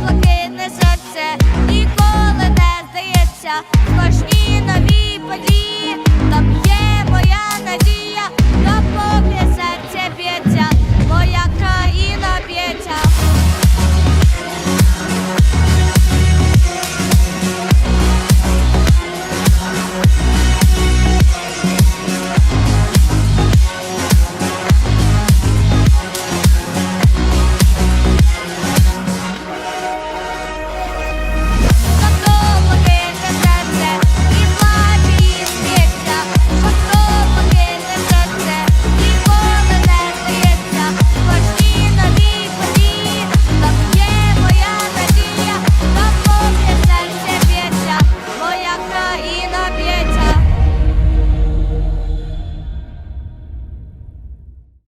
блакитне серце.